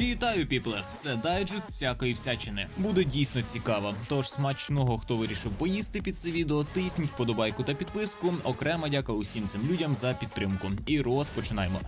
Вітаю, піпле! Це дайджест всякої всячини. Буде дійсно цікаво. Тож смачного, хто вирішив поїсти під це відео, тисніть вподобайку та підписку. Окрема дяка усім цим людям за підтримку. І розпочинаємо.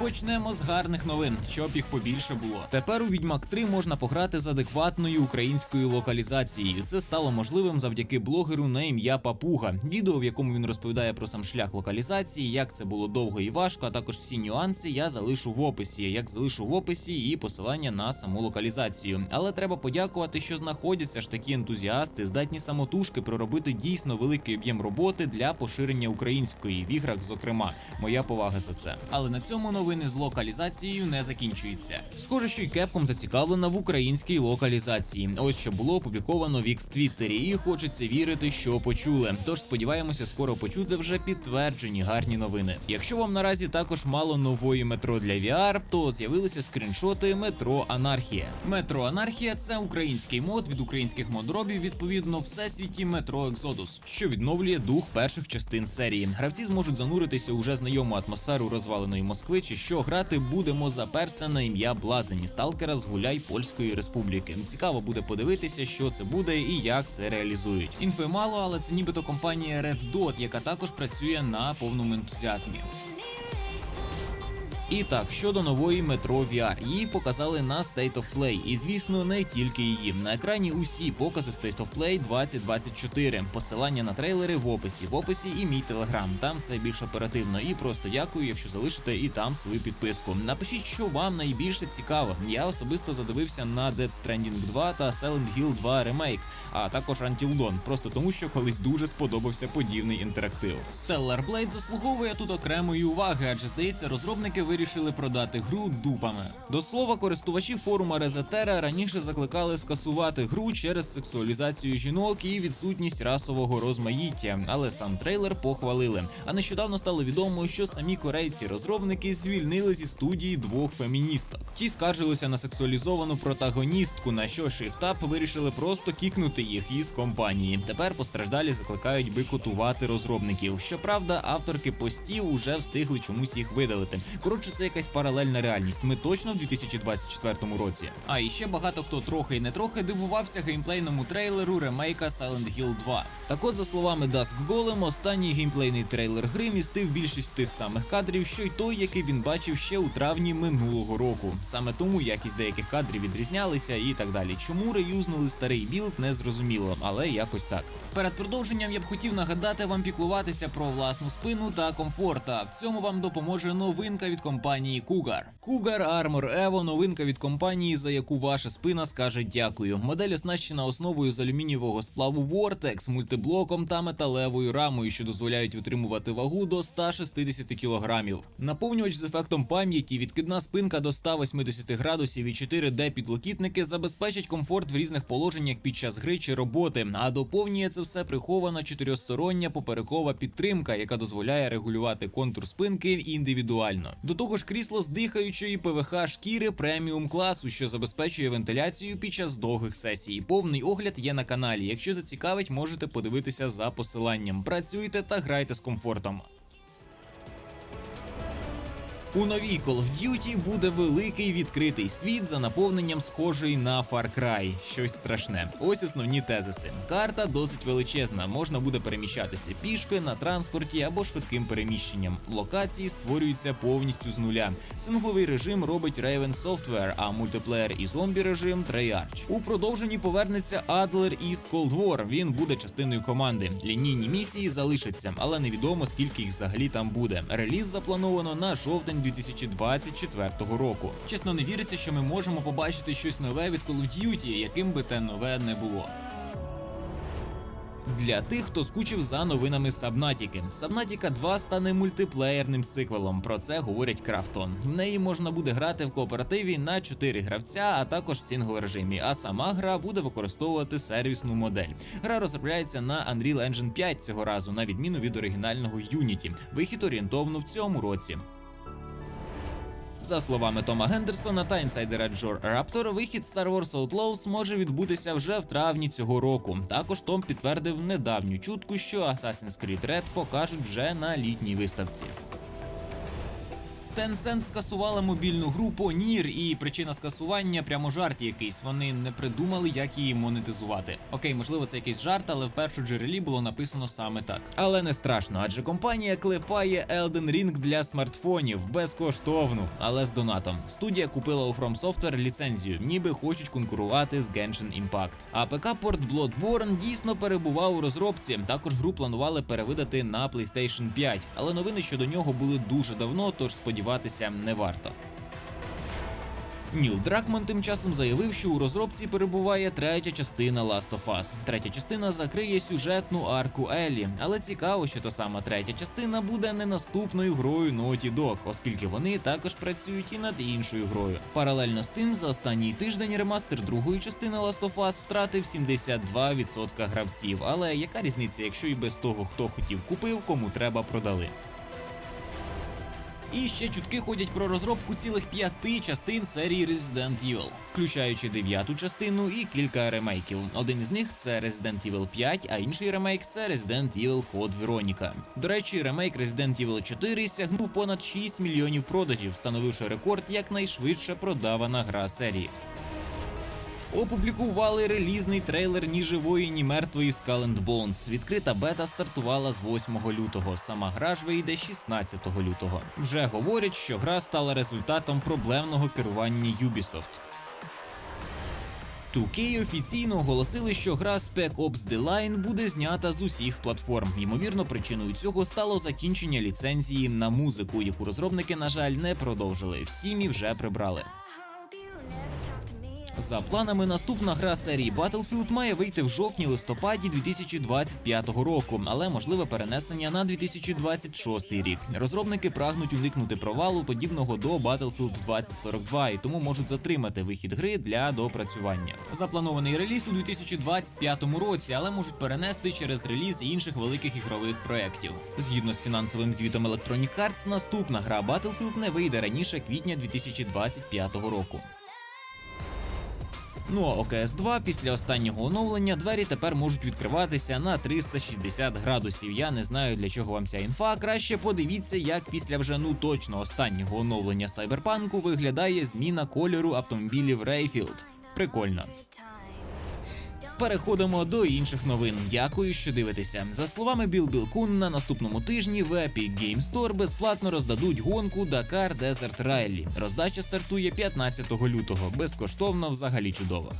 Почнемо з гарних новин, щоб їх побільше було. Тепер у Відьмак 3 можна пограти з адекватною українською локалізацією. Це стало можливим завдяки блогеру на ім'я Папуга. Відео, в якому він розповідає про сам шлях локалізації, як це було довго і важко, а також всі нюанси я залишу в описі. Як залишу в описі і посилання на саму локалізацію. Але треба подякувати, що знаходяться ж такі ентузіасти, здатні самотужки проробити дійсно великий об'єм роботи для поширення української в іграх, зокрема. Моя повага за це. Але на цьому новини з локалізацією не закінчуються. Схоже, що й Capcom зацікавлена в українській локалізації. Ось що було опубліковано в X Твіттері, і хочеться вірити, що почули. Тож сподіваємося, скоро почути вже підтверджені гарні новини. Якщо вам наразі також мало нової метро для VR, то з'явилися скріншоти метро Анархія. Метро Анархія це український мод від українських модробів, відповідно, всесвіті метро Exodus, що відновлює дух перших частин серії. Гравці зможуть зануритися у вже знайому атмосферу розваленої Москви, чи що грати будемо за перса на ім'я Блазені Сталкера з гуляй Польської Республіки. Цікаво буде подивитися, що це буде і як це реалізують. Інфи мало, але це нібито компанія Red Dot, яка також працює на повному ентузіазмі. І так, щодо нової метро VR, її показали на State of Play, і звісно, не тільки її. На екрані усі покази State of Play 2024. Посилання на трейлери в описі. В описі і мій телеграм. Там все більш оперативно. І просто дякую, якщо залишите і там свою підписку. Напишіть, що вам найбільше цікаво. Я особисто задивився на Dead Stranding 2 та Silent Hill 2 Remake, а також Until Dawn, просто тому, що колись дуже сподобався подібний інтерактив. Stellar Blade заслуговує тут окремої уваги, адже здається, розробники вирішили продати гру дупами. До слова, користувачі форума Резетера раніше закликали скасувати гру через сексуалізацію жінок і відсутність расового розмаїття, але сам трейлер похвалили. А нещодавно стало відомо, що самі корейці-розробники звільнили зі студії двох феміністок. Ті скаржилися на сексуалізовану протагоністку, на що Shift вирішили просто кікнути їх із компанії. Тепер постраждалі закликають бойкотувати розробників. Щоправда, авторки постів уже встигли чомусь їх видалити. Коротше, це якась паралельна реальність. Ми точно в 2024 році. А і ще багато хто трохи і не трохи дивувався геймплейному трейлеру ремейка Silent Hill 2. Так от, за словами Dusk Golem, останній геймплейний трейлер гри містив більшість тих самих кадрів, що й той, який він бачив ще у травні минулого року. Саме тому якість деяких кадрів відрізнялися і так далі. Чому реюзнули старий білд, не зрозуміло, але якось так. Перед продовженням я б хотів нагадати вам піклуватися про власну спину та комфорт. А в цьому вам допоможе новинка від компанії Cougar. Cougar Armor Evo – новинка від компанії, за яку ваша спина скаже дякую. Модель оснащена основою з алюмінієвого сплаву Vortex, мультиблоком та металевою рамою, що дозволяють витримувати вагу до 160 кілограмів. Наповнювач з ефектом пам'яті, відкидна спинка до 180 градусів і 4D підлокітники забезпечать комфорт в різних положеннях під час гри чи роботи. А доповнює це все прихована чотирьохстороння поперекова підтримка, яка дозволяє регулювати контур спинки індивідуально. До того ж, крісло з дихаючої ПВХ шкіри преміум класу, що забезпечує вентиляцію під час довгих сесій. Повний огляд є на каналі. Якщо зацікавить, можете подивитися за посиланням. Працюйте та грайте з комфортом. У новій Call of Duty буде великий відкритий світ за наповненням схожий на Far Cry. Щось страшне. Ось основні тезиси. Карта досить величезна, можна буде переміщатися пішки на транспорті або швидким переміщенням. Локації створюються повністю з нуля. Сингловий режим робить Raven Software, а мультиплеєр і зомбі режим Treyarch. У продовженні повернеться Adler East Cold War. Він буде частиною команди. Лінійні місії залишаться, але невідомо скільки їх взагалі там буде. Реліз заплановано на жовтень 2024 року. Чесно, не віриться, що ми можемо побачити щось нове від Call of Duty, яким би те нове не було. Для тих, хто скучив за новинами Сабнатіки, Сабнатіка 2 стане мультиплеєрним сиквелом. Про це говорять Крафтон. В неї можна буде грати в кооперативі на 4 гравця, а також в сингл режимі. А сама гра буде використовувати сервісну модель. Гра розробляється на Unreal Engine 5 цього разу, на відміну від оригінального Unity. Вихід орієнтовно в цьому році. За словами Тома Гендерсона та інсайдера Джор Раптор, вихід Star Wars Outlaws може відбутися вже в травні цього року. Також Том підтвердив недавню чутку, що Assassin's Creed Red покажуть вже на літній виставці. Tencent скасувала мобільну гру Понір, і причина скасування прямо жарт якийсь. Вони не придумали, як її монетизувати. Окей, можливо, це якийсь жарт, але в першу джерелі було написано саме так. Але не страшно, адже компанія клепає Elden Ring для смартфонів безкоштовну, але з донатом. Студія купила у From Software ліцензію, ніби хочуть конкурувати з Genshin Impact. А ПК-порт Bloodborne дійсно перебував у розробці. Також гру планували перевидати на PlayStation 5, але новини щодо нього були дуже давно, тож сподіватися не варто. Ніл Дракман тим часом заявив, що у розробці перебуває третя частина Last of Us. Третя частина закриє сюжетну арку Еллі, але цікаво, що та сама третя частина буде не наступною грою Naughty Dog, оскільки вони також працюють і над іншою грою. Паралельно з цим за останній тиждень ремастер другої частини Last of Us втратив 72% гравців. Але яка різниця, якщо і без того, хто хотів купив, кому треба продали. І ще чутки ходять про розробку цілих п'яти частин серії Resident Evil, включаючи дев'яту частину і кілька ремейків. Один із них це Resident Evil 5, а інший ремейк це Resident Evil Code Veronica. До речі, ремейк Resident Evil 4 сягнув понад 6 мільйонів продажів, встановивши рекорд як найшвидше продавана гра серії. Опублікували релізний трейлер ні живої, ні мертвої Skull Bones. Відкрита бета стартувала з 8 лютого. Сама гра ж вийде 16 лютого. Вже говорять, що гра стала результатом проблемного керування Ubisoft. 2K офіційно оголосили, що гра Spec Ops The Line буде знята з усіх платформ. Ймовірно, причиною цього стало закінчення ліцензії на музику, яку розробники, на жаль, не продовжили. В стімі вже прибрали. За планами, наступна гра серії Battlefield має вийти в жовтні-листопаді 2025 року, але можливе перенесення на 2026 рік. Розробники прагнуть уникнути провалу, подібного до Battlefield 2042, і тому можуть затримати вихід гри для доопрацювання. Запланований реліз у 2025 році, але можуть перенести через реліз інших великих ігрових проєктів. Згідно з фінансовим звітом Electronic Arts, наступна гра Battlefield не вийде раніше квітня 2025 року. Ну а ОКС 2 після останнього оновлення двері тепер можуть відкриватися на 360 градусів. Я не знаю для чого вам ця інфа. Краще подивіться, як після вже ну точно останнього оновлення Сайберпанку виглядає зміна кольору автомобілів Рейфілд. Прикольно. Переходимо до інших новин. Дякую, що дивитеся. За словами Біл Білкун, на наступному тижні в Epic Game Store безплатно роздадуть гонку Dakar Desert Rally. Роздача стартує 15 лютого. Безкоштовно, взагалі чудово.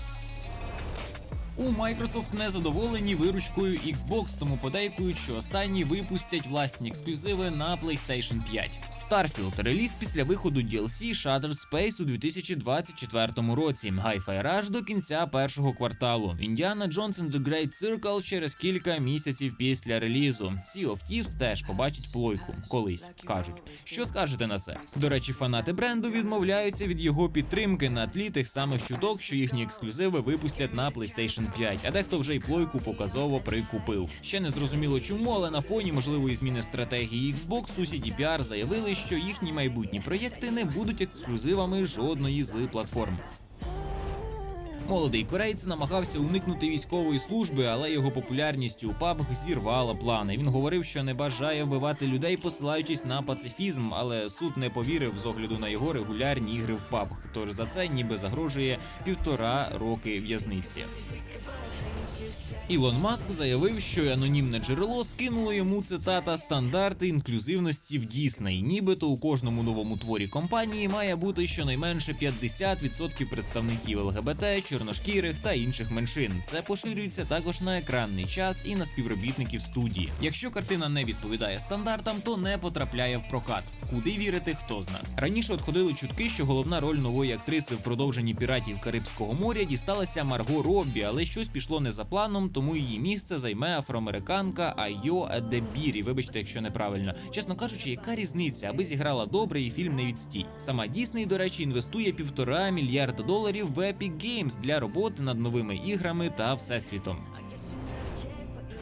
У Microsoft не задоволені виручкою Xbox, тому подейкують, що останні випустять власні ексклюзиви на PlayStation 5. Starfield – реліз після виходу DLC Shattered Space у 2024 році. Hi-Fi Rush до кінця першого кварталу. Indiana Jones and the Great Circle через кілька місяців після релізу. Sea of Thieves теж побачить плойку колись кажуть. Що скажете на це? До речі, фанати бренду відмовляються від його підтримки на тлі тих самих чуток, що їхні ексклюзиви випустять на PlayStation 5, а дехто вже й плойку показово прикупив. Ще не зрозуміло чому, але на фоні можливої зміни стратегії Xbox у CDPR заявили, що їхні майбутні проєкти не будуть ексклюзивами жодної з платформ. Молодий кореєць намагався уникнути військової служби, але його популярність у пабг зірвала плани. Він говорив, що не бажає вбивати людей, посилаючись на пацифізм, але суд не повірив з огляду на його регулярні ігри в PUBG, Тож за це ніби загрожує півтора роки в'язниці. Ілон Маск заявив, що анонімне джерело скинуло йому цитата стандарти інклюзивності в Дісней. Нібито у кожному новому творі компанії має бути щонайменше 50% представників ЛГБТ, чорношкірих та інших меншин. Це поширюється також на екранний час і на співробітників студії. Якщо картина не відповідає стандартам, то не потрапляє в прокат. Куди вірити, хто зна. Раніше от ходили чутки, що головна роль нової актриси в продовженні піратів Карибського моря дісталася Марго Роббі, але щось пішло не за планом, тому її місце займе афроамериканка Айо Дебірі. Вибачте, якщо неправильно. Чесно кажучи, яка різниця, аби зіграла добре і фільм не відстій. Сама Дісней, до речі, інвестує півтора мільярда доларів в Epic Games для роботи над новими іграми та всесвітом.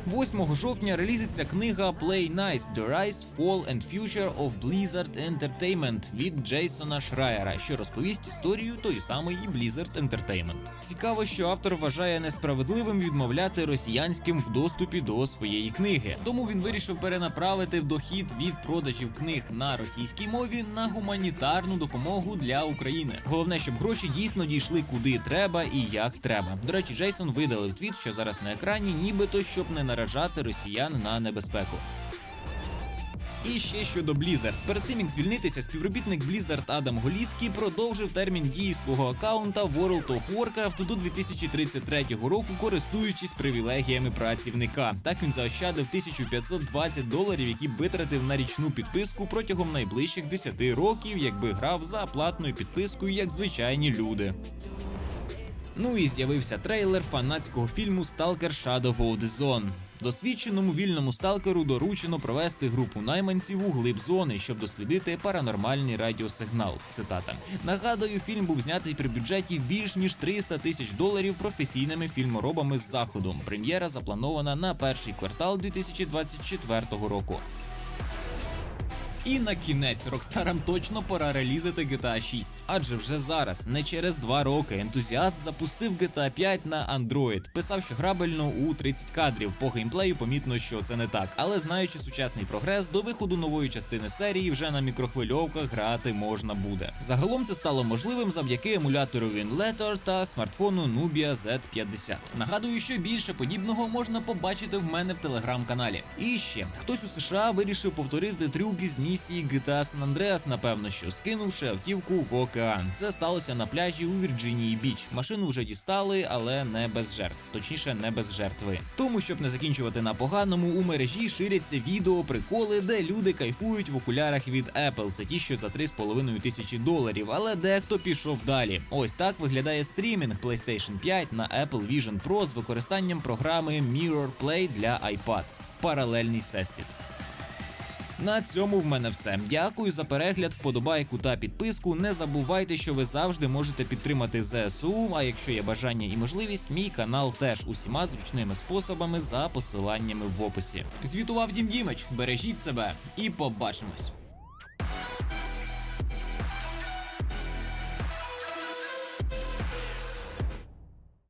8 жовтня релізиться книга Play Nice The Rise, Fall and Future of Blizzard Entertainment від Джейсона Шрайера, що розповість історію тої самої Blizzard Entertainment. Цікаво, що автор вважає несправедливим відмовляти росіянським в доступі до своєї книги. Тому він вирішив перенаправити дохід від продажів книг на російській мові на гуманітарну допомогу для України. Головне, щоб гроші дійсно дійшли куди треба і як треба. До речі, Джейсон видалив твіт, що зараз на екрані, нібито щоб не наражати росіян на небезпеку. І ще щодо Blizzard. Перед тим як звільнитися, співробітник Blizzard Адам Голіський продовжив термін дії свого аккаунта World of Warcraft до 2033 року, користуючись привілегіями працівника. Так він заощадив 1520 доларів, які витратив на річну підписку протягом найближчих 10 років, якби грав за платною підпискою, як звичайні люди. Ну і з'явився трейлер фанатського фільму Stalker Shadow of the Zone. Досвідченому вільному сталкеру доручено провести групу найманців у глиб зони, щоб дослідити паранормальний радіосигнал. Цитата нагадую, фільм був знятий при бюджеті більш ніж 300 тисяч доларів професійними фільморобами з заходом. Прем'єра запланована на перший квартал 2024 року. І на кінець Рокстарам точно пора релізити GTA 6. Адже вже зараз, не через два роки, ентузіаст запустив GTA 5 на Android. Писав, що грабельно у 30 кадрів. По геймплею помітно, що це не так. Але знаючи сучасний прогрес, до виходу нової частини серії вже на мікрохвильовках грати можна буде. Загалом це стало можливим завдяки емулятору WinLetter та смартфону Nubia Z50. Нагадую, що більше подібного можна побачити в мене в телеграм-каналі. І ще хтось у США вирішив повторити трюки з місії GTA San Andreas, напевно, що скинувши автівку в океан. Це сталося на пляжі у Вірджинії Біч. Машину вже дістали, але не без жертв, точніше, не без жертви. Тому, щоб не закінчувати на поганому, у мережі ширяться відео, приколи, де люди кайфують в окулярах від Apple. Це ті, що за 3,5 тисячі доларів, але дехто пішов далі. Ось так виглядає стрімінг PlayStation 5 на Apple Vision Pro з використанням програми Mirror Play для iPad. Паралельний всесвіт. На цьому в мене все. Дякую за перегляд, вподобайку та підписку. Не забувайте, що ви завжди можете підтримати ЗСУ. А якщо є бажання і можливість, мій канал теж усіма зручними способами за посиланнями в описі. Звітував Дім Дімич, бережіть себе і побачимось.